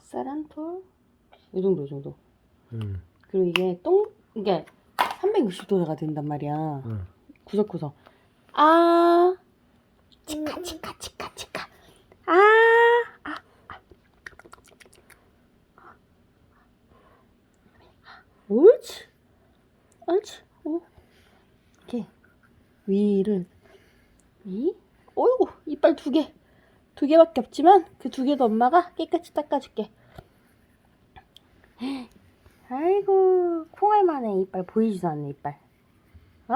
사란톨? 이 정도 이 정도. 응. 그리고 이게 똥 이게 360도가 된단 말이야. 응. 구석구석. 아! 치카 치카 치카 치카. 아, 아, 아. 옳지. 옳지. 어. 이렇게 위를 위? 어이구 이빨 두개 두 개밖에 없지만 그 두 개도 엄마가 깨끗이 닦아줄게. 아이고 콩알만의 이빨. 보이지도 않네 이빨. 어?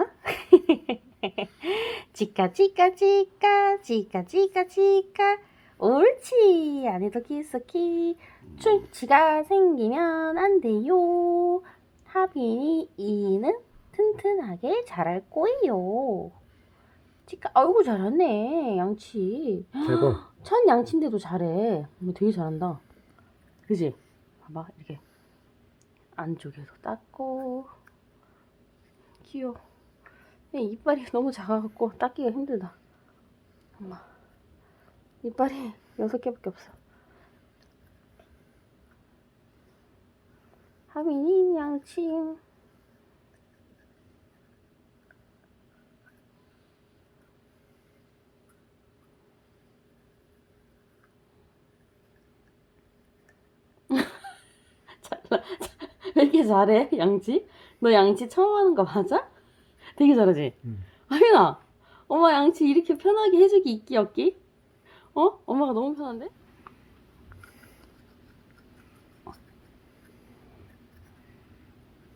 치카 치카 치카 치카 치카 치카 옳지. 안에도 키스키 충치가 생기면 안 돼요. 하빈이 이는 튼튼하게 자랄 거예요 치카 아이고 잘하네 양치. 대고. 첫 양치인데도 잘해. 뭐 되게 잘한다. 그지? 봐봐 이렇게. 안쪽에도 닦고. 귀여워. 얘 이빨이 너무 작아갖고 닦기가 힘들다. 엄마. 이빨이 여섯 개밖에 없어. 하민이 양치 잘라 왜 이렇게 잘해 양치? 너 양치 처음 하는 거 맞아? 되게 잘하지? 응. 하민아 엄마 양치 이렇게 편하게 해주기 있기 없기? 어? 엄마가 너무 편한데?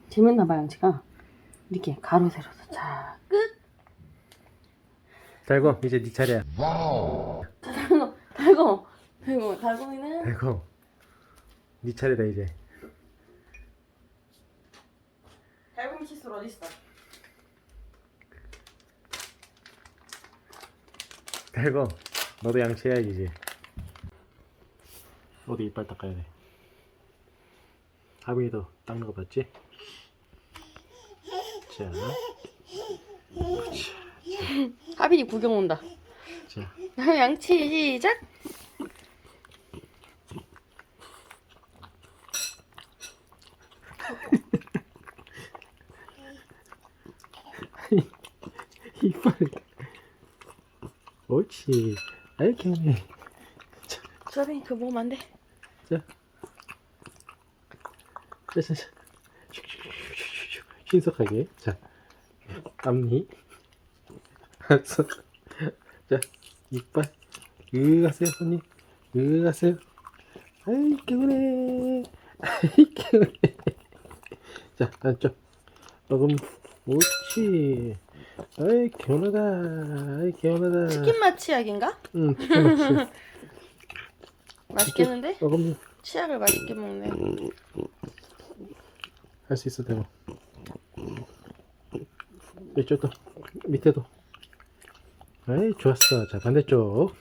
재밌나 봐 양치가 이렇게 가로 세로서 자 끝! 달고 이제 네 차례야. 달고 달고 달고 달고이는 달고. 네 차례다 이제. 달고미 칫솔 어딨어? 달고. 너도 양치해야지 이제. 너도 이빨 닦아야 돼. 하빈이도 닦는 거 봤지? 자, 하빈이 구경 온다 자, 양치 시작 이빨. 옳지. 아이 개네. 하빈이 그거 먹으면 안돼 자, 자, 자, 자. 신속하게. 자, 앞니. 알았어. 자, 이빨. 으 가세요, 손님. 으 가세요. 아이, 개운해. 아이, 개운해. 자, 안쪽. 조금, 옳지. 아이, 개운하다. 아이, 개운하다. 치킨 맛 치약인가? 응, 치킨 맛이. 맛있겠는데? 조금 치약을 맛있게 먹네 할수 있어, 대모. 이쪽도, 밑에도. 에이, 좋았어. 자, 반대쪽.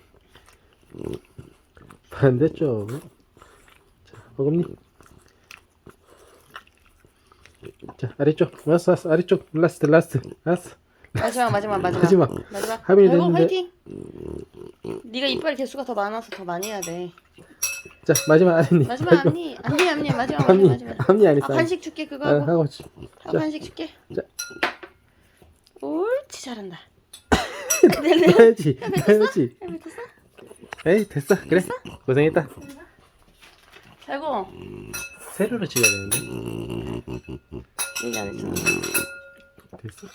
반대쪽. 자, 어금니. 자, 아래쪽. 왔어, 왔어. 아래쪽. 라스트, 라스트. 라스트. 마지막 마지막 마지막 마지막. 마지막 하빈이 달고 됐는데. 화이팅 네가 이빨 개수가 더 많아서 더 많이 해야 돼 자, 마지막 아랫니. 마지막. 앞니 앞니 앞니 마지막 앞니. 마지막 마지막 앞니 안 아. 간식 줄게 그거 아, 하고 하고. 자. 간식 줄게 자. 옳지 잘한다 해야지. 해야지. 뱉었어? 에이, 됐어. 그래. 고생했다. 달고 세로로 찍어야 되는데. 얘기 안 했잖아 됐어?